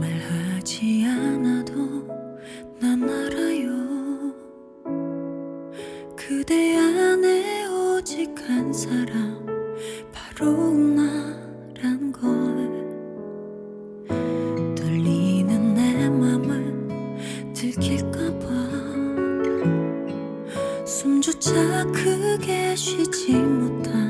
말하지 않아도 난 알아요. 그대 안에 오직 한 사람 바로 나란 걸. 떨리는 내 맘을 들킬까봐. 숨조차 크게 쉬지 못한